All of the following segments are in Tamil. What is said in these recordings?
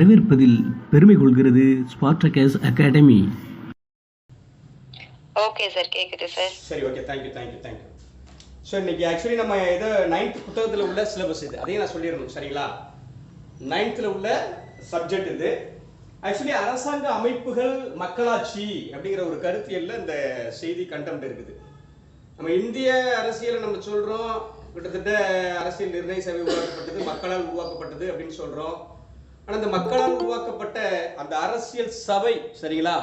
வரவேற்பதில் பெருமை கொள்கிறது ஸ்பார்டகஸ் அகாடமி ஓகே சார் கேக்குது சார் சரி okay thank you thank you thank you so இன்னைக்கு ஆக்சுவலி நம்ம இதை நைன்த் புத்தகத்தில் உள்ள சிலபஸ் இது. அதையும் நான் சொல்லிடணும் சரிங்களா? நைன்த்தில் உள்ள சப்ஜெக்ட் இது. ஆக்சுவலி அரசாங்க அமைப்புகள் மக்களாட்சி அப்படிங்கிற ஒரு கருத்தியல்ல இந்த செய்தி கண்டெம்ட் இருக்குது. நம்ம இந்திய அரசியலை நம்ம சொல்றோம். கிட்டத்தட்ட அரசியல் நிர்ணய சபை உருவாக்கப்பட்டது மக்களால் உருவாக்கப்பட்டது அப்படின்னு சொல்றோம். ஆனால் இந்த மக்களால் உருவாக்கப்பட்ட அந்த அரசியல் சபை சரிங்களா?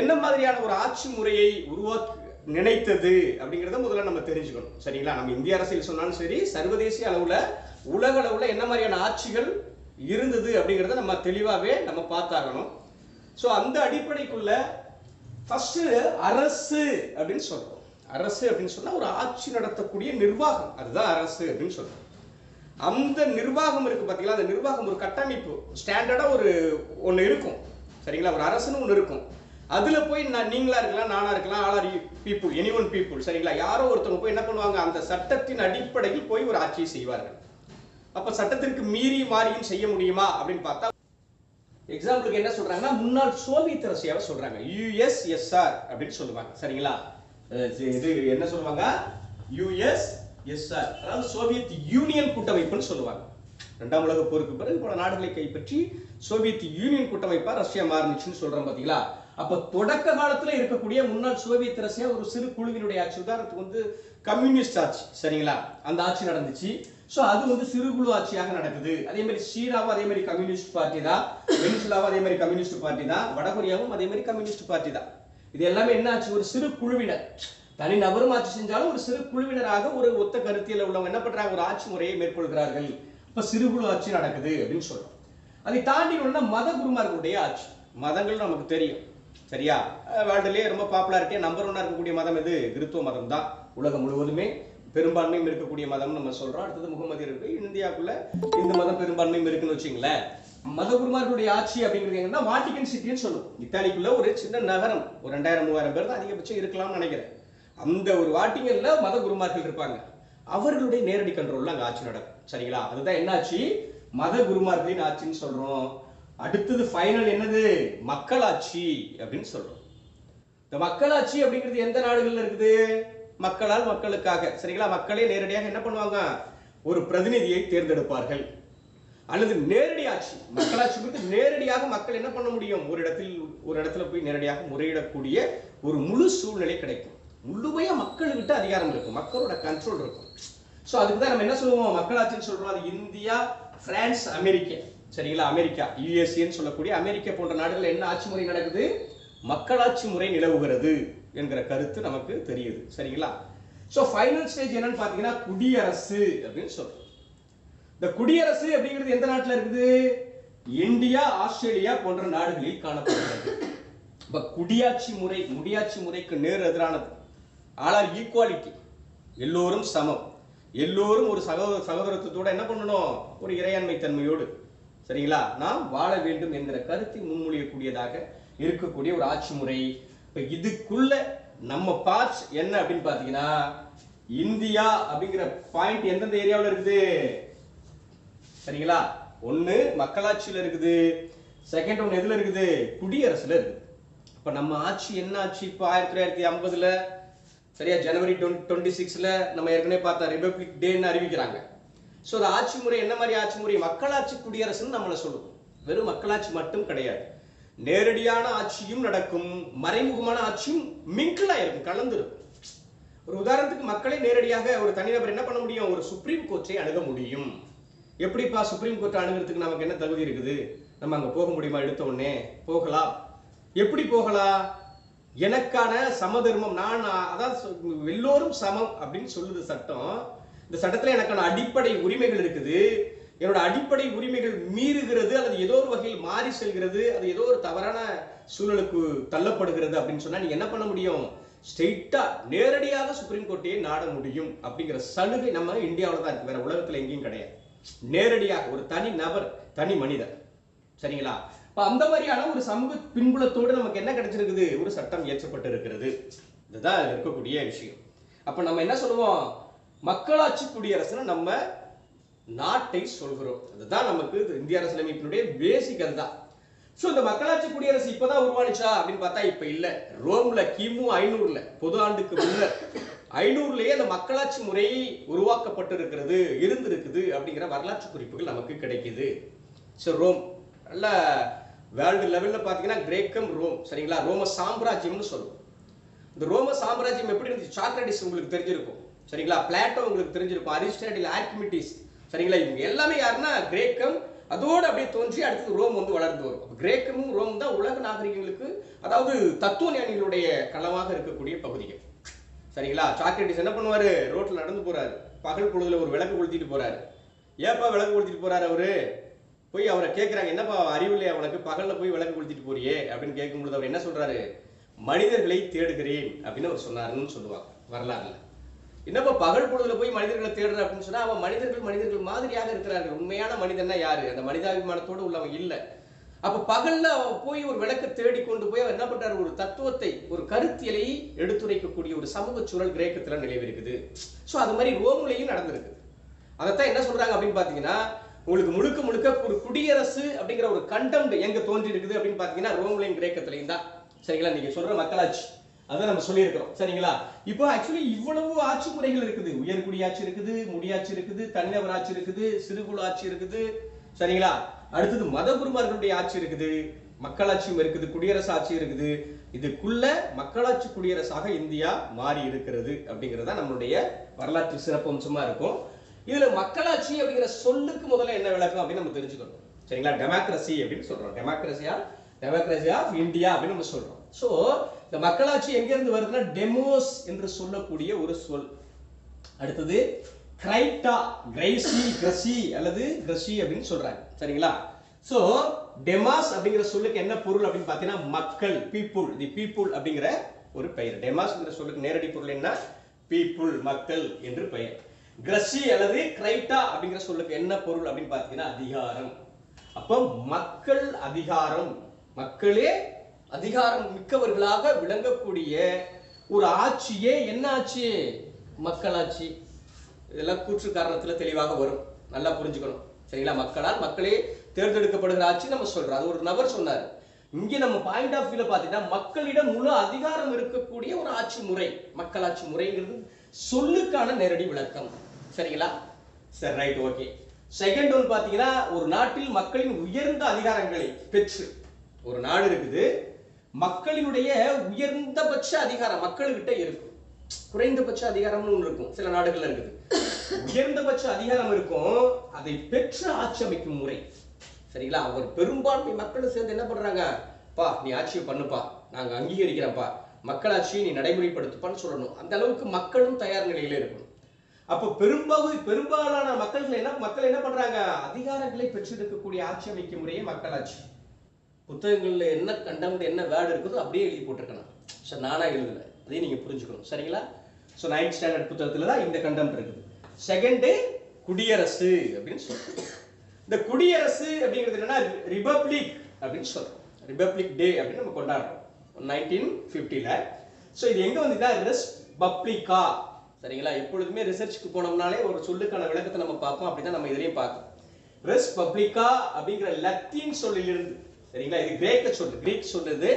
என்ன மாதிரியான ஒரு ஆட்சி முறையை உருவாக்க நினைத்தது அப்படிங்கிறத முதல்ல நம்ம தெரிஞ்சுக்கணும் சரிங்களா? நம்ம இந்திய அரசியல் சொன்னாலும் சரி சர்வதேச அளவில் உலக அளவில் என்ன மாதிரியான ஆட்சிகள் இருந்தது அப்படிங்கிறத நம்ம தெளிவாகவே நம்ம பார்த்தாகணும். ஸோ அந்த அடிப்படைக்குள்ள ஃபஸ்ட்டு அரசு அப்படின்னு சொல்கிறோம் அரசு அப்படின்னு சொன்னால் ஒரு ஆட்சி நடத்தக்கூடிய நிர்வாகம். அதுதான் அரசு அப்படின்னு சொல்கிறோம் அந்த நிர்வாகம் இருக்கு பார்த்தீங்களா அந்த நிர்வாகம் ஒரு கட்டமைப்பு. ஸ்டாண்டர்டாக ஒரு ஒன்று இருக்கும். சரிங்களா? ஒரு அரசுன்னு ஒன்று இருக்கும். அதில் போய் நான் நீங்களா இருக்கலாம் நானாக இருக்கலாம் all are people any one people சரிங்களா? யாரோ ஒருத்தவங்க போய் என்ன பண்ணுவாங்க? அந்த சட்டத்தின் அடிப்படையில் போய் ஒரு ஆட்சியை செய்வார்கள். அப்போ சட்டத்திற்கு மீறி மாறியும் செய்ய முடியுமா? அப்படின்னு பார்த்தா எக்ஸாம்பிளுக்கு என்ன சொல்றாங்கன்னா முன்னாள் சோவியத் ரஷ்யாவை சொல்றாங்க. யுஎஸ்எஸ்ஆர் அப்படின்னு சொல்லுவாங்க. சரிங்களா? இது என்ன சொல்லுவாங்க? யுஎஸ்எஸ்ஆர் அதாவது சோவியத் யூனியன் கூட்டமைப்புன்னு சொல்லுவாங்க. ரெண்டாம் உலக போருக்கு பிறகு பல நாடுகளை கைப்பற்றி சோவியத் யூனியன் கூட்டமைப்பா ரஷ்யா மாறுனுச்சுன்னு சொல்றோம் பாத்தீங்களா? அப்ப தொடக்க காலத்துல இருக்கக்கூடிய முன்னாள் சோவியத் ரஷ்யா ஒரு சிறு குழுவினுடைய ஆட்சி. உதாரணத்துக்கு வந்து கம்யூனிஸ்ட் ஆட்சி சரிங்களா? அந்த ஆட்சி நடந்துச்சு. சோ அது வந்து சிறு குழு ஆட்சியாக நடக்குது. அதே மாதிரி சீனாவும் அதே மாதிரி கம்யூனிஸ்ட் பார்ட்டி தான். வெனிசுலாவும் அதே மாதிரி கம்யூனிஸ்ட் பார்ட்டி தான். வடகொரியாவும் அதே மாதிரி கம்யூனிஸ்ட் பார்ட்டி தான். இது எல்லாமே என்ன ஆச்சு ஒரு சிறு குழுவினர். தனி நபரும் ஆட்சி செஞ்சாலும் ஒரு சிறு குழுவினராக ஒரு ஒத்த கருத்தியில் உள்ளவங்க என்ன பண்றாங்க? ஒரு ஆட்சி முறையை மேற்கொள்கிறார்கள். இப்ப சிறு குழு ஆட்சி நடக்குது அப்படின்னு சொல்றோம். அதை தாண்டி ஒன்னா மத குருமார்களுடைய ஆட்சி. மதங்கள் நமக்கு தெரியும். சரியா? வேர்ல்டுலேயே ரொம்ப பாப்புலாரிட்டியா நம்பர் ஒன்னா இருக்கக்கூடிய மதம் எது? கிறித்துவ மதம் தான் உலகம் முழுவதுமே பெரும்பான்மையும் இருக்கக்கூடிய மதம் நம்ம சொல்றோம். அடுத்தது முகமது இருக்கு. இந்தியாவுக்குள்ள இந்த மதம் பெரும்பான்மையும் இருக்குன்னு வச்சுங்களேன் மதகுருமார்களுடைய ஆட்சி அப்படிங்கிறது என்னன்னா வாட்டிகன் சிட்டின்னு சொல்லுவோம். இத்தாலிக்குள்ள ஒரு சின்ன நகரம். ஒரு ரெண்டாயிரம் மூவாயிரம் பேர் தான் அதிகபட்சம் இருக்கலாம்னு நினைக்கிறேன். அந்த ஒரு வாட்டிங்கல்ல மத குருமார்கள் இருப்பாங்க. அவர்களுடைய நேரடி கண்ட்ரோல்ல அங்க ஆட்சி நடக்கும். சரிங்களா? அதுதான் என்னாச்சு? மத குருமார்களின் ஆட்சின்னு சொல்றோம். அடுத்தது ஃபைனல் என்னது? மக்களாட்சி அப்படின்னு சொல்றோம். இந்த மக்களாட்சி அப்படிங்கிறது எந்த நாடுகள்ல இருக்குது? மக்களால் மக்களுக்காக. சரிங்களா? மக்களே நேரடியாக என்ன பண்ணுவாங்க? ஒரு பிரதிநிதியை தேர்ந்தெடுப்பார்கள். அல்லது நேரடி ஆட்சி. மக்களாட்சி குறித்து நேரடியாக மக்கள் என்ன பண்ண முடியும்? ஒரு இடத்தில் ஒரு இடத்துல போய் நேரடியாக முறையிடக்கூடிய ஒரு முழு சூழ்நிலை கிடைக்கும். முழுமையா மக்கள்கிட்ட அதிகாரம் இருக்கும். மக்களோட கண்ட்ரோல் இருக்கும். ஸோ அதுக்கு தான் நம்ம என்ன சொல்லுவோம்? மக்களாட்சின்னு சொல்றோம். அது இந்தியா பிரான்ஸ் அமெரிக்கா. சரிங்களா? அமெரிக்கா. யுஎஸ்ஏன்னு சொல்லக்கூடிய அமெரிக்கா போன்ற நாடுகள் என்ன ஆட்சி முறை நடக்குது? மக்களாட்சி முறை நிலவுகிறது என்கிற கருத்து நமக்கு தெரியுது. சரிங்களா? ஸோ ஃபைனல் ஸ்டேஜ் என்னன்னு பார்த்தீங்கன்னா குடியரசு அப்படின்னு சொல்றோம். இந்த குடியரசு அப்படிங்கிறது எந்த நாட்டில் இருக்குது? இந்தியா ஆஸ்திரேலியா போன்ற நாடுகளில் காணப்படுகிறது. இப்ப குடியாட்சி முறை முடியாட்சி முறைக்கு நேர் எதிரானது. ஆனால் ஈக்குவாலிட்டி எல்லோரும் சமம். எல்லோரும் ஒரு சகோதர சகோதரத்துவத்தோட என்ன பண்ணணும்? ஒரு இறையாண்மை தன்மையோடு. சரிங்களா? நாம் வாழ வேண்டும் என்கிற கருத்தை முன்மொழியக்கூடியதாக இருக்கக்கூடிய ஒரு ஆட்சி முறை. இப்போ இதுக்குள்ள நம்ம பார்ட்ஸ் என்ன அப்படின்னு பார்த்தீங்கன்னா இந்தியா அப்படிங்கிற பாயிண்ட் எந்தெந்த ஏரியாவில் இருக்குது? சரிங்களா? ஒன்று மக்களாட்சியில் இருக்குது. செகண்ட் ஒன்று எதில் இருக்குது? குடியரசில் இருக்குது. இப்போ நம்ம ஆட்சி என்ன ஆட்சி இப்போ ஆயிரத்தி தொள்ளாயிரத்தி ஐம்பதுல சரியா? ஜனவரி டுவெண்ட்டி சிக்ஸ்ல நம்ம ஏற்கனவே பார்த்தா ரிபப்ளிக் டேன்னு அறிவிக்கிறாங்க. ஸோ அந்த ஆட்சி முறை என்ன மாதிரி ஆட்சி முறை? மக்களாட்சி குடியரசுன்னு நம்மளை சொல்லுவோம் வெறும் மக்களாட்சி மட்டும் கிடையாது. நேரடியான ஆட்சியும் நடக்கும் மறைமுகமான ஆட்சியும் மிங்கிளா இருக்கும் கலந்துருக்கும். ஒரு உதாரணத்துக்கு மக்களை நேரடியாக ஒரு தனிநபர் என்ன பண்ண முடியும்? ஒரு சுப்ரீம் கோர்ட்டை அணுக முடியும். எப்படிப்பா சுப்ரீம் கோர்ட்டை அணுகிறதுக்கு நமக்கு என்ன தகுதி இருக்குது? நம்ம அங்க போக முடியுமா? எடுத்த உடனே போகலாம். எப்படி போகலாம்? எனக்கான சமதர்மம் நான் அதான் எல்லோரும் சமம் அப்படின்னு சொல்லுது சட்டம். இந்த சட்டத்துல எனக்கான அடிப்படை உரிமைகள் இருக்குது. என்னோட அடிப்படை உரிமைகள் மீறுகிறது அல்லது ஏதோ ஒரு வகையில் மாறி செல்கிறது அது ஏதோ ஒரு தவறான சூழலுக்கு தள்ளப்படுகிறது அப்படின்னு சொன்னா நீங்க என்ன பண்ண முடியும்? ஸ்ட்ரெயிட்டா நேரடியாக சுப்ரீம் கோர்ட்டையே நாட முடியும் அப்படிங்கிற சலுகை நம்ம இந்தியாவில் தான் இருக்கு. வேற உலகத்துல எங்கேயும் கிடையாது. நேரடியாக ஒரு தனி நபர் தனி மனிதர். சரிங்களா? இப்ப அந்த மாதிரியான ஒரு சமூக பின்புலத்தோடு நமக்கு என்ன கிடைச்சிருக்குது? ஒரு சட்டம் இயற்றப்பட்டு இருக்கிறது இதுதான் இருக்கக்கூடிய விஷயம். அப்ப நம்ம என்ன சொல்லுவோம்? மக்களாட்சி குடியரசுல நம்ம நாட்டை சொல்கிறோம். அதுதான் நமக்கு இது இந்திய அரசியலமைப்பினுடைய பேசிக் அதுதான். ஸோ இந்த மக்களாட்சி குடியரசு இப்போதான் உருவானுச்சா அப்படின்னு பார்த்தா இப்போ இல்லை. ரோம்ல கிமு ஐநூறுல பொது ஆண்டுக்கு முன்னர் ஐநூறுலேயே அந்த மக்களாட்சி முறை உருவாக்கப்பட்டிருக்கிறது இருந்திருக்குது அப்படிங்கிற வரலாற்று குறிப்புகள் நமக்கு கிடைக்குது. ஸோ ரோம் நல்ல வேர்ல்டு லெவலில் பார்த்தீங்கன்னா கிரேக்கம் ரோம். சரிங்களா? ரோம சாம்ராஜ்யம்னு சொல்லுவோம். இந்த ரோம சாம்ராஜ்யம் எப்படி இருந்துச்சு? சாக்ரட்டிஸ் உங்களுக்கு தெரிஞ்சிருக்கும். சரிங்களா? பிளாட்டோ உங்களுக்கு தெரிஞ்சிருக்கும். அரிஸ்டாட்டில் ஆர்கிமிட்டிஸ் சரிங்களா? இவங்க எல்லாமே யாருன்னா கிரேக்கம். அதோடு அப்படியே தோன்றி அடுத்தது ரோம் வந்து வளர்ந்து வரும். கிரேக்கமும் ரோம் தான் உலக நாகரிகங்களுக்கு அதாவது தத்துவ ஞானிகளுடைய களமாக இருக்கக்கூடிய பகுதிகள். சரிங்களா? சாக்ரட்டிஸ் என்ன பண்ணுவார்? ரோட்டில் நடந்து போகிறாரு பகல் பொழுதுல ஒரு விளக்கு கொளுத்திட்டு போகிறாரு ஏப்பா விளக்கு கொளுத்திட்டு போகிறாரு அவரு? போய் அவரை கேட்குறாங்க என்னப்பா அறிவு இல்லையா உனக்கு? பகலில் போய் விளக்கு கொளுத்திட்டு போறியே? அப்படின்னு கேட்கும்பொழுது அவர் என்ன சொல்றாரு? மனிதர்களை தேடுகிறேன் அப்படின்னு அவர் சொன்னாருன்னு சொல்லுவாங்க வரலாறுல. என்னப்பா பகல் பொழுதுல போய் மனிதர்களை தேடுற? அப்படின்னு சொன்னா அவன் மனிதர்கள் மனிதர்கள் மாதிரியாக இருக்கிறார்கள். உண்மையான மனிதன்னா யாரு? அந்த மனிதாபிமானத்தோடு உள்ளவன் இல்லை. அப்ப பகல்ல அவன் போய் ஒரு விளக்க தேடி கொண்டு போய் அவர் என்ன பண்றாரு? ஒரு தத்துவத்தை ஒரு கருத்தியலை எடுத்துரைக்கக்கூடிய ஒரு சமூக சூழல் கிரேக்கத்துல நிலவிருக்குது ஸோ அது மாதிரி ரோம்லையும் நடந்திருக்கு. அதைத்தான் என்ன சொல்றாங்க அப்படின்னு பாத்தீங்கன்னா உங்களுக்கு முழுக்க முழுக்க ஒரு குடியரசு அப்படிங்கிற ஒரு கண்டம் எங்க தோன்றி இருக்குது அப்படின்னு பாத்தீங்கன்னா ரோம்லையும் கிரேக்கத்திலையும் தான். சரிங்களா? நீங்க சொல்ற மக்களாட்சி. அதான் நம்ம சொல்லியிருக்கிறோம். சரிங்களா? இப்போ ஆக்சுவலி இவ்வளவு ஆட்சி முறைகள் இருக்குது. உயர்குடி ஆட்சி இருக்குது முடியாட்சி இருக்குது தனிநபர் ஆட்சி இருக்குது சிறுகுழு ஆட்சி இருக்குது. சரிங்களா? அடுத்தது மதகுருமார்களுடைய ஆட்சி இருக்குது. மக்களாட்சியும் இருக்குது குடியரசு ஆட்சி இருக்குது. இதுக்குள்ள மக்களாட்சி குடியரசாக இந்தியா மாறி இருக்கிறது அப்படிங்கிறது தான் நம்மளுடைய வரலாற்று சிறப்பம்சமா இருக்கும். இதுல மக்களாட்சி அப்படிங்கிற சொல்லுக்கு முதல்ல என்ன விளக்கம் அப்படின்னு நம்ம தெரிஞ்சுக்கணும். சரிங்களா? டெமோக்ரஸி அப்படின்னு சொல்றோம். டெமோக்ரஸியா டெமோக்ரஸி ஆஃப் இந்தியா அப்படின்னு நம்ம சொல்றோம். சோ இந்த மக்களாட்சி எங்க இருந்து வருதுன்னா டெமோஸ் என்று சொல்லக்கூடிய ஒரு சொல். அடுத்தது கிரைட்டா கிரைசி கிரசி அல்லது கிரசி அப்படின்னு சொல்றாங்க. சரிங்களா? சோ டெமாஸ் அப்படிங்கிற சொல்லுக்கு என்ன பொருள் அப்படின்னு பார்த்தீங்கன்னா மக்கள் பீப்புள் தி பீப்புள் அப்படிங்கிற ஒரு பெயர். டெமாஸ்ங்கிற சொல்லுக்கு நேரடி பொருள் என்ன? பீப்புள் மக்கள் என்று பெயர். கிரஷி அல்லது கிரைட்டா அப்படிங்கிற சொல்லுக்கு என்ன பொருள் அப்படின்னு பார்த்தீங்கன்னா அதிகாரம். அப்போ மக்கள் அதிகாரம். மக்களே அதிகாரம் மிக்கவர்களாக விளங்கக்கூடிய ஒரு ஆட்சியே என்ன ஆட்சி? மக்களாட்சி. இதெல்லாம் கூற்று காரணத்தில் தெளிவாக வரும். நல்லா புரிஞ்சுக்கணும். சரிங்களா? மக்களால் மக்களே தேர்ந்தெடுக்கப்படுகிற ஆட்சி நம்ம சொல்றோம். அது ஒரு நபர் சொன்னார். இங்கே நம்ம பாயிண்ட் ஆஃப் வியூல பார்த்தீங்கன்னா மக்களிடம் முழு அதிகாரம் இருக்கக்கூடிய ஒரு ஆட்சி முறை. மக்களாட்சி முறைங்கிறது சொல்லுக்கான நேரடி விளக்கம். சரிங்களா? சரி ரைட் ஓகே செகண்ட் ஒன் பாத்தீங்கன்னா ஒரு நாட்டில் மக்களின் உயர்ந்த அதிகாரங்களை பெற்று ஒரு நாடு இருக்குது மக்களினுடைய உயர்ந்தபட்ச அதிகாரம் மக்கள்கிட்ட இருக்கும். குறைந்தபட்ச அதிகாரம்னு ஒன்று இருக்கும் சில நாடுகள்ல இருக்குது. உயர்ந்தபட்ச அதிகாரம் இருக்கும் அதை பெற்று ஆட்சி அமைக்கும் முறை. சரிங்களா? அவர் பெரும்பான்மை மக்களும் சேர்ந்து என்ன பண்றாங்க? பா நீ ஆட்சியை பண்ணுப்பா. நாங்க அங்கீகரிக்கிறோம்ப்பா. மக்களாட்சியை நீ நடைமுறைப்படுத்துப்பான்னு சொல்லணும். அந்த அளவுக்கு மக்களும் தயார் நிலையில இருக்கணும். அப்போ பெரும்பகுதி பெரும்பாலான மக்கள்கள் என்ன மக்கள் என்ன பண்றாங்க? அதிகாரங்களை பெற்றிருக்கக்கூடிய ஆட்சி அமைக்கும் முறையே மக்களாட்சி. புத்தகங்கள்ல என்ன கண்டவுண்ட் என்ன வேர்டு இருக்குதோ அப்படியே எழுதி போட்டிருக்கணும். சார் நானா எழுதல. அதையும் நீங்க புரிஞ்சுக்கணும். சரிங்களா? ஸோ நைன்த் ஸ்டாண்டர்ட் புத்தகத்துல தான் இந்த கண்டம் இருக்குது. செகண்டு குடியரசு அப்படின்னு சொல்றோம். இந்த குடியரசு அப்படிங்கிறது என்னன்னா ரிபப்ளிக் அப்படின்னு சொல்றோம். ரிபப்ளிக் டே அப்படின்னு நம்ம கொண்டாடுறோம். நைன்டீன் ஃபிஃப்டியில் ஸோ இது எங்க வந்துட்டா ரெஸ் பப்ளிகா சரிங்களா? எப்பொழுதுமே ரிசர்ச்சுக்கு போனோம்னாலே ஒரு சொல்லுக்கான விளக்கத்தை நம்ம பார்ப்போம். அப்படிதான் நம்ம இதுலயும் பார்க்கணும் ரெஸ் பப்ளிகா அப்படிங்கிற லத்தீன் சொல்லிலிருந்து சரிங்களா? இது கிரேக்க சொல்லு கிரீக் சொல்லுது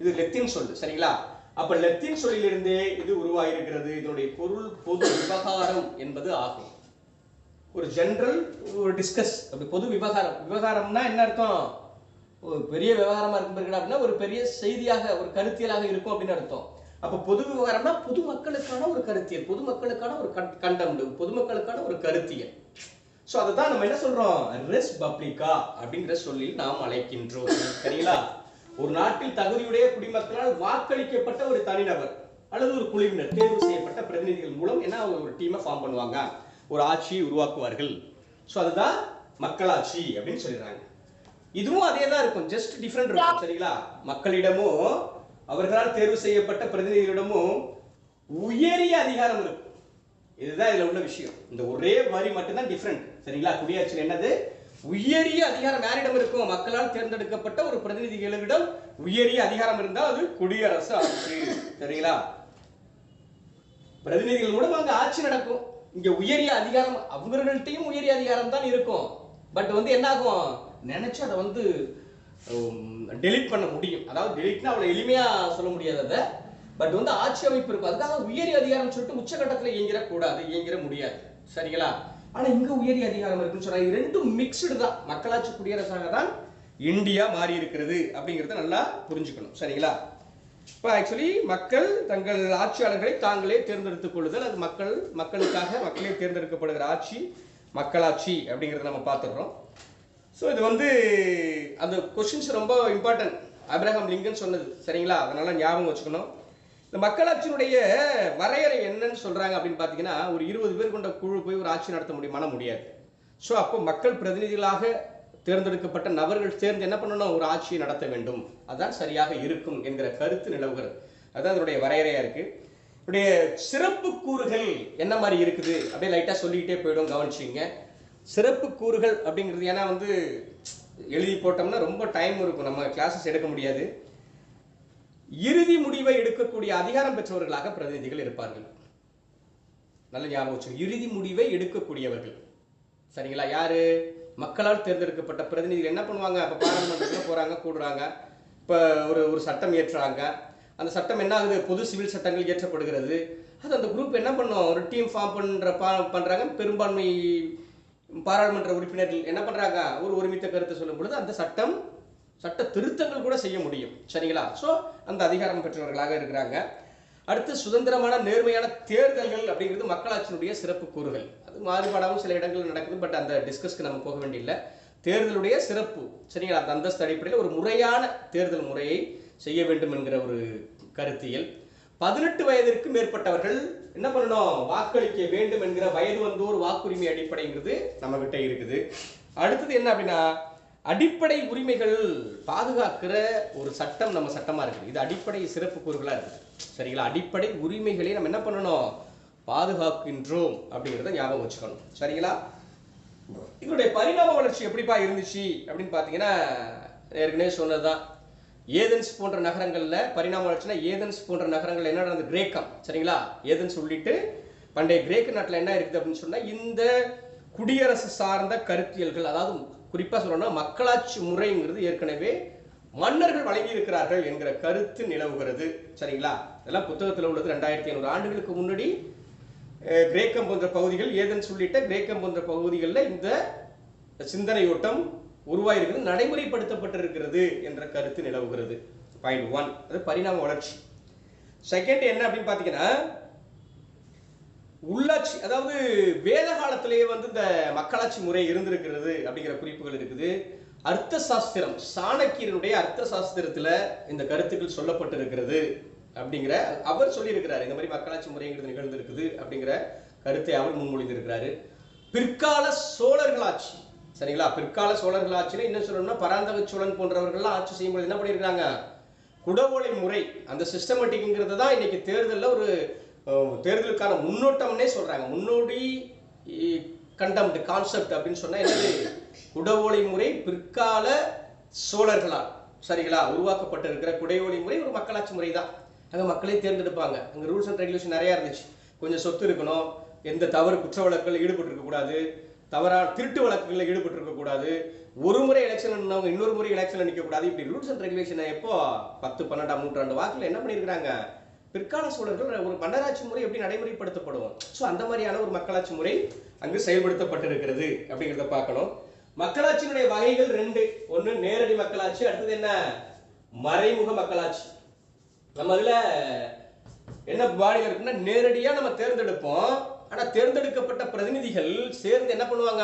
இது லெத்தின் சொல்லு சரிங்களா? அப்ப லெத்தின் சொல்லிலிருந்தே இது உருவாகியிருக்கிறது இதனுடைய பொருள் பொது விவகாரம் என்பது ஆகும். ஒரு ஜென்ரல் ஒரு டிஸ்கஸ் அப்படி பொது விவகாரம். விவகாரம்னா என்ன அர்த்தம்? ஒரு பெரிய விவகாரமா இருக்கும் அப்படின்னா ஒரு பெரிய செய்தியாக ஒரு கருத்தியலாக இருக்கும் அப்படின்னு அர்த்தம். அப்ப பொது விவகாரம்னா பொதுமக்களுக்கான ஒரு கருத்தியல் பொதுமக்களுக்கான ஒரு கண்டம் பொதுமக்களுக்கான ஒரு கருத்தியல். சோ அதுதான் நம்ம என்ன சொல்றோம்? ரெஸ் பப்ளிகா அப்படிங்கிற சொல்லில் நாம் அழைக்கின்றோம். சரிங்களா? ஒரு நாட்டில் தகுதியுடைய குடிமக்களால் வாக்களிக்கப்பட்ட ஒரு தனிநபர் அல்லது ஒரு குழுவினர் தேர்வு செய்யப்பட்ட பிரதிநிதிகள் மூலம் என்ன அவங்க ஒரு டீமை ஃபார்ம் பண்ணுவாங்க? ஒரு ஆட்சியை உருவாக்குவார்கள். சோ அதுதான் மக்களாட்சி அப்படின்னு சொல்லிடுறாங்க. இதுவும் அதே தான் இருக்கும். ஜஸ்ட் டிஃப்ரெண்ட் இருக்கும். சரிங்களா? மக்களிடமும் அவர்களால் தேர்வு செய்யப்பட்ட பிரதிநிதிகளிடமும் உயரிய அதிகாரம் இருக்கும். இதுதான் இதில் உள்ள விஷயம். இந்த ஒரே வரி மட்டும்தான் டிஃப்ரெண்ட் சரிங்களா? குடியாட்சியில் என்னது? உயரிய அதிகாரம் யாரிடம் இருக்கும் மக்களால் தேர்ந்தெடுக்கப்பட்ட ஒரு பிரதிநிதிகளிடம் உயரிய அதிகாரம் இருந்தால் அது குடியரசு ஆட்சி. சரிங்களா? பிரதிநிதிகள் மூலம் அங்கே ஆட்சி நடக்கும். இங்க உயரிய அதிகாரம் அவங்கள்ட்டையும் உயரிய அதிகாரம் தான் இருக்கும். பட் வந்து என்ன ஆகும் நினைச்சு அதை வந்து டெலீட் பண்ண முடியும். அதாவது டெலிட்னா அவ்வளவு எளிமையா சொல்ல முடியாது அதை. பட் வந்து ஆட்சி அமைப்பு இருக்கும். அதுக்காக உயரிய அதிகாரம் சொல்லிட்டு உச்சகட்டத்துல இயங்கிட கூடாது இயங்கிட முடியாது. சரிங்களா? ஆனா இங்க உயரிய அதிகாரம் இருக்குன்னு சொன்னா ரெண்டும் மிக்ஸ்டு தான். மக்களாட்சி குடியரசாக தான் இந்தியா மாறி இருக்கிறது அப்படிங்கறத நல்லா புரிஞ்சுக்கணும். சரிங்களா? இப்போ ஆக்சுவலி மக்கள் தங்கள் ஆட்சியாளர்களை தாங்களே தேர்ந்தெடுத்துக் கொள்ளுதல் அது மக்கள் மக்களுக்காக மக்களே தேர்ந்தெடுக்கப்படுகிற ஆட்சி மக்களாட்சி அப்படிங்கிறத நம்ம பார்த்துடுறோம். ஸோ இது வந்து அந்த கொஷின்ஸ் ரொம்ப இம்பார்ட்டன்ட் அப்ரஹாம் லிங்கன் சொன்னது சரிங்களா? அதனால ஞாபகம் வச்சுக்கணும். இந்த மக்களாட்சியினுடைய வரையறை என்னன்னு சொல்கிறாங்க அப்படின்னு பார்த்தீங்கன்னா ஒரு இருபது பேர் கொண்ட குழு போய் ஒரு ஆட்சி நடத்த முடியுமான முடியாது. ஸோ அப்போ மக்கள் பிரதிநிதிகளாக தேர்ந்தெடுக்கப்பட்ட நபர்கள் சேர்ந்து என்ன பண்ணணும்? ஒரு ஆட்சியை நடத்த வேண்டும். அதான் சரியாக இருக்கும் என்கிற கருத்து நிலவுகிறது. அதுதான் அதனுடைய வரையறையாக இருக்குது இப்படிய சிறப்பு கூறுகள் என்ன மாதிரி இருக்குது? அப்படியே லைட்டாக சொல்லிக்கிட்டே போயிடும் கவனிச்சிங்க சிறப்பு கூறுகள் அப்படிங்கிறது ஏன்னா வந்து எழுதி போட்டோம்னா ரொம்ப டைம் இருக்கும். நம்ம கிளாஸஸ் எடுக்க முடியாது. இறுதி முடிவை எடுக்கக்கூடிய அதிகாரம் பெற்றவர்களாக பிரதிநிதிகள் இருப்பார்கள். நல்ல ஞாபகம் வச்சு இறுதி முடிவை எடுக்கக்கூடியவர்கள். சரிங்களா? யாரு? மக்களால் தேர்ந்தெடுக்கப்பட்ட பிரதிநிதிகள் என்ன பண்ணுவாங்க? இப்ப பாராளுமன்றத்தில் போகிறாங்க கூடுறாங்க. இப்போ ஒரு ஒரு சட்டம் ஏற்றுறாங்க அந்த சட்டம் என்ன ஆகுது? பொது சிவில் சட்டங்கள் இயற்றப்படுகிறது. அது அந்த குரூப் என்ன பண்ணும்? ஒரு டீம் ஃபார்ம் பண்ணுற பா- பண்ணுறாங்க பெரும்பான்மை பாராளுமன்ற உறுப்பினர்கள் என்ன பண்ணுறாங்க ஒரு ஒருமித்த கருத்தை சொல்லும் பொழுது அந்த சட்டம் சட்ட திருத்தங்கள் கூட செய்ய முடியும். சரிங்களா? ஸோ அந்த அதிகாரம் பெற்றவர்களாக இருக்கிறாங்க. அடுத்து சுதந்திரமான நேர்மையான தேர்தல்கள் அப்படிங்கிறது மக்களாட்சியினுடைய சிறப்பு கூறுகள். அது மாறுபாடாகவும் சில இடங்களில் நடக்குது பட் அந்த டிஸ்கஸ்க்கு நம்ம போக வேண்டியில்லை. தேர்தலுடைய சிறப்பு சரிங்களா? அந்த அந்தஸ்து அடிப்படையில் ஒரு முறையான தேர்தல் முறையை செய்ய வேண்டும் என்கிற ஒரு கருத்தியல். பதினெட்டு வயதிற்கு மேற்பட்டவர்கள் என்ன பண்ணணும்? வாக்களிக்க வேண்டும் என்கிற வயது வந்தோர் வாக்குரிமை அடிப்படைங்கிறது நம்ம கிட்ட இருக்குது. அடுத்தது என்ன அப்படின்னா அடிப்படை உரிமைகள் பாதுகாக்கிற ஒரு சட்டம் நம்ம சட்டமா இருக்குது. இது அடிப்படை சிறப்பு கூறுகளா இருக்குது. சரிங்களா? அடிப்படை உரிமைகளை நம்ம என்ன பண்ணணும்? பாதுகாக்கின்றோம் அப்படிங்கிறத ஞாபகம் வச்சுக்கணும். சரிங்களா? இதனுடைய பரிணாம வளர்ச்சி எப்படிப்பா இருந்துச்சு அப்படின்னு பார்த்தீங்கன்னா ஏற்கனவே சொன்னதுதான். ஏதென்ஸ் போன்ற நகரங்களில் பரிணாம வளர்ச்சினா ஏதென்ஸ் போன்ற நகரங்கள் என்ன நடந்தது? கிரேக்கம். சரிங்களா? ஏதென்ஸ் உள்ளிட்டு பண்டைய கிரேக்க நாட்டில் என்ன இருக்குது அப்படின்னு சொன்னால் இந்த குடியரசு சார்ந்த கருத்தியல்கள் அதாவது குறிப்பாக சொல்லணும்னா மக்களாட்சி முறைங்கிறது ஏற்கனவே மன்னர்கள் வழங்கி இருக்கிறார்கள் என்கிற கருத்து நிலவுகிறது. சரிங்களா? இதெல்லாம் புத்தகத்தில் உள்ளது. ரெண்டாயிரத்தி ஐநூறு ஆண்டுகளுக்கு முன்னாடி கிரேக்கம் போன்ற பகுதிகள் ஏதென்ஸ் உள்ளிட்ட கிரேக்கம் போன்ற பகுதிகளில் இந்த சிந்தனையோட்டம் உருவாயிருக்கிறது நடைமுறைப்படுத்தப்பட்டிருக்கிறது என்ற கருத்து நிலவுகிறது. பாயிண்ட் ஒன் அது பரிணாம வளர்ச்சி. செகண்ட் என்ன அப்படின்னு பார்த்தீங்கன்னா உள்ளாட்சி அதாவது வேத காலத்திலேயே வந்து இந்த மக்களாட்சி முறை இருந்திருக்கிறது அப்படிங்கிற குறிப்புகள் இருக்குது. அர்த்த சாஸ்திரம் சாணக்கியனுடைய அர்த்த சாஸ்திரத்தில் இந்த கருத்துக்கள் சொல்லப்பட்டிருக்கிறது அப்படிங்கிற அவர் சொல்லியிருக்கிறார் இந்த மாதிரி மக்களாட்சி முறைங்கிறது நிகழ்ந்திருக்குது அப்படிங்கிற கருத்தை அவர் முன்மொழிந்திருக்கிறாரு. பிற்கால சோழர்களாட்சி சரிங்களா? பிற்கால சோழர்கள் ஆட்சியில் என்ன சொல்லணும்னா பராந்தக சோழன் போன்றவர்கள்லாம் ஆட்சி செய்யும்போது என்ன பண்ணியிருக்காங்க குடவோலை முறை அந்த சிஸ்டமேட்டிக்ங்கிறது தான் இன்னைக்கு தேர்தலில் ஒரு தேர்தலுக்கான முன்னோட்டம்னே சொல்கிறாங்க முன்னோடி கண்டம்டு கான்செப்ட் அப்படின்னு சொன்னால் என்னது? குடவோலை முறை பிற்கால சோழர்களால் சரிங்களா? உருவாக்கப்பட்டிருக்கிற குடையோலை முறை ஒரு மக்களாட்சி முறை தான். அங்கே மக்களே தேர்ந்தெடுப்பாங்க. அங்கே ரூல்ஸ் அண்ட் ரெகுலேஷன் நிறையா இருந்துச்சு. கொஞ்சம் சொத்து இருக்கணும். எந்த தவறு குற்ற வழக்கில் ஈடுபட்டு இருக்கக்கூடாது தவறான திருட்டு வழக்குகளில் ஈடுபட்டு இருக்கக்கூடாது ஒரு முறை எலெக்ஷன் நின்னவங்க இன்னொரு முறை எலெக்ஷனில் நிற்கக்கூடாது இப்படி ரூல்ஸ் அண்ட் ரெகுலேஷன் எப்போ? பத்து பன்னெண்டாம் நூற்றாண்டு வாக்கில் என்ன பண்ணியிருக்கிறாங்க? பிற்கால சூழல்கள் ஒரு மன்னராட்சி முறை எப்படி நடைமுறைப்படுத்தப்படும்? ஸோ அந்த மாதிரியான ஒரு மக்களாட்சி முறை அங்கு செயல்படுத்தப்பட்டிருக்கிறது அப்படிங்கிறத பார்க்கணும். மக்களாட்சியினுடைய வகைகள் ரெண்டு. ஒன்று நேரடி மக்களாட்சி. அடுத்தது என்ன? மறைமுக மக்களாட்சி. நம்ம அதில் என்ன பாடியில் இருக்குன்னா நேரடியாக நம்ம தேர்ந்தெடுப்போம். ஆனால் தேர்ந்தெடுக்கப்பட்ட பிரதிநிதிகள் சேர்ந்து என்ன பண்ணுவாங்க?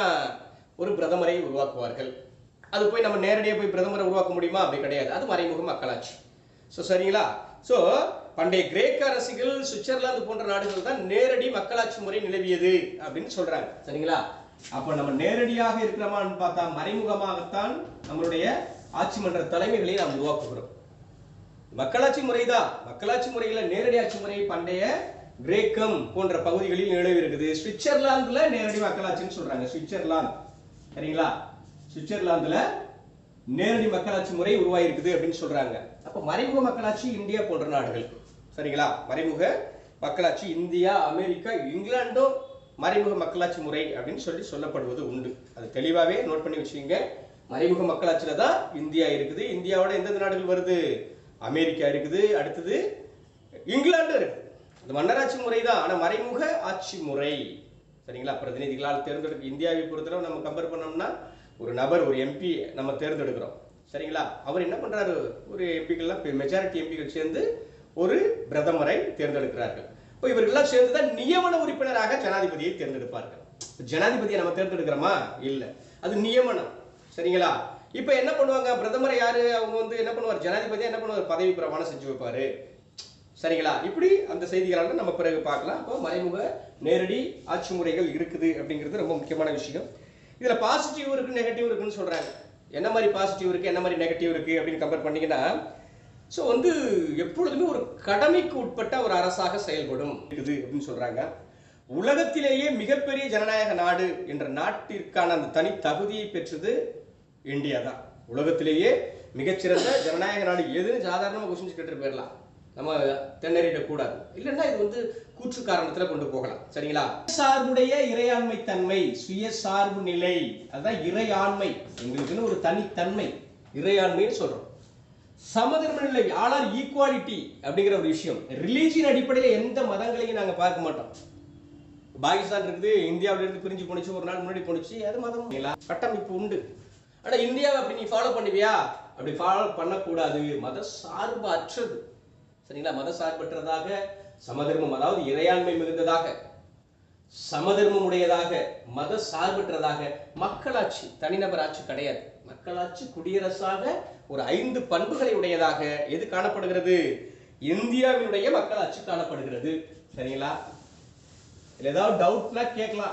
ஒரு பிரதமரை உருவாக்குவார்கள். அது போய் நம்ம நேரடியாக போய் பிரதமரை உருவாக்க முடியுமா? அப்படி கிடையாது. அது மறைமுக மக்களாட்சி. ஸோ சரிங்களா? ஸோ பண்டைய கிரேக்க அரசுகள் சுவிட்சர்லாந்து போன்ற நாடுகள் தான் நேரடி மக்களாட்சி முறை நிலவியது அப்படின்னு சொல்றாங்க. சரிங்களா? அப்போ நம்ம நேரடியாக இருக்கிறோமான்னு பார்த்தா மறைமுகமாகத்தான் நம்மளுடைய ஆட்சி மன்ற தலைமைகளை நாம் உருவாக்குகிறோம். மக்களாட்சி முறைதான். மக்களாட்சி முறையில் நேரடி ஆட்சி முறை பண்டைய கிரேக்கம் போன்ற பகுதிகளில் நிலவி இருக்குது. சுவிட்சர்லாந்துல நேரடி மக்களாட்சின்னு சொல்றாங்க. சுவிட்சர்லாந்து. சரிங்களா? சுவிட்சர்லாந்துல நேரடி மக்களாட்சி முறை உருவாயிருக்குது அப்படின்னு சொல்றாங்க. அப்ப மறைமுக மக்களாட்சி இந்தியா போன்ற நாடுகள். சரிங்களா? மறைமுக மக்களாட்சி இந்தியா அமெரிக்கா இங்கிலாண்டும் மறைமுக மக்களாட்சி முறை அப்படின்னு சொல்லி சொல்லப்படுவது உண்டு. அது தெளிவாகவே நோட் பண்ணி வச்சுக்கோங்க. மறைமுக மக்களாட்சியில தான் இந்தியா இருக்குது. இந்தியாவோட எந்தெந்த நாடுகள் வருது? அமெரிக்கா இருக்குது. அடுத்தது இங்கிலாந்து இருக்குது இந்த மன்னராட்சி முறை தான் ஆனால் மறைமுக ஆட்சி முறை. சரிங்களா? பிரதிநிதிகளால் தேர்ந்தெடுக்க இந்தியாவை பொறுத்தளவு நம்ம கம்பேர் பண்ணோம்னா ஒரு நபர் ஒரு எம்பி நம்ம தேர்ந்தெடுக்கிறோம். சரிங்களா? அவர் என்ன பண்றாரு? ஒரு எம்பிக்கள்லாம் மெஜாரிட்டி எம்பிகள் சேர்ந்து ஒரு பிரதமரை தேர்ந்தெடுக்கிறார்கள். இப்போ இவர்கள்லாம் சேர்ந்து தான் நியமன உறுப்பினராக ஜனாதிபதியை தேர்ந்தெடுப்பார்கள். ஜனாதிபதியை நம்ம தேர்ந்தெடுக்கிறோமா? இல்லை. அது நியமனம். சரிங்களா? இப்போ என்ன பண்ணுவாங்க? பிரதமரை யாரு? அவங்க வந்து என்ன பண்ணுவார்? ஜனாதிபதி என்ன பண்ணுவார்? பதவி பிரமாணம் செஞ்சு வைப்பாரு. சரிங்களா? இப்படி அந்த செய்திகளான நம்ம பிறகு பார்க்கலாம். அப்போ மறைமுக நேரடி ஆட்சி முறைகள் இருக்குது அப்படிங்கிறது ரொம்ப முக்கியமான விஷயம். இதில் பாசிட்டிவ் இருக்கு நெகட்டிவ் இருக்குன்னு சொல்றாங்க. என்ன மாதிரி பாசிட்டிவ் இருக்கு என்ன மாதிரி நெகட்டிவ் இருக்கு அப்படின்னு கம்பேர் பண்ணீங்கன்னா ஸோ வந்து எப்பொழுதுமே ஒரு கடமைக்கு உட்பட்ட ஒரு அரசாக செயல்படும் இருக்குது அப்படின்னு சொல்றாங்க. உலகத்திலேயே மிகப்பெரிய ஜனநாயக நாடு என்ற நாட்டிற்கான அந்த தனி தகுதியை பெற்றது இந்தியா தான் உலகத்திலேயே மிகச்சிறந்த ஜனநாயக நாடு எதுன்னு சாதாரணமாக கொஸ்டின்ஸ் கேட்டு போயிடலாம். நம்ம திணறிடக்கூடாது இல்லைன்னா இது வந்து கூற்று காரணத்துல கொண்டு போகலாம். சரிங்களா? சார்புடைய இறையாண்மை தன்மை சுய சார்பு நிலை. அதுதான் இறையாண்மை எங்களுக்குன்னு ஒரு தனித்தன்மை. இறையாண்மைன்னு சொல்றோம். சமதர்ம நிலை ஆளார் ஈக்குவாலிட்டி அப்படிங்கிற ஒரு விஷயம். ரிலீஜியன் அடிப்படையில் எந்த மதங்களையும் நாங்கள் பார்க்க மாட்டோம். பாகிஸ்தான் இருக்குது இந்தியாவில இருந்து பிரிஞ்சு போணுச்சு ஒரு நாள் முன்னாடி போணுச்சு அது மதம். இல்லை கட்டமைப்பு உண்டு. ஆனால் இந்தியாவை அப்படி நீ ஃபாலோ பண்ணுவியா? அப்படி ஃபாலோ பண்ணக்கூடாது. மத சார்பு அற்றது. சரிங்களா? மத சார்பற்றதாக சமதர்மம் அதாவது இறையாண்மை மிகுந்ததாக சமதர்மம் உடையதாக மத சார்பற்றதாக மக்களாட்சி தனிநபர் ஆட்சி கிடையாது. மக்களாட்சி குடியரசாக ஒரு ஐந்து பண்புகளை உடையதாக எது காணப்படுகிறது? இந்தியாவினுடைய மக்களாட்சி காணப்படுகிறது. சரிங்களா? இதுல ஏதாவது டவுட்னா கேட்கலாம்.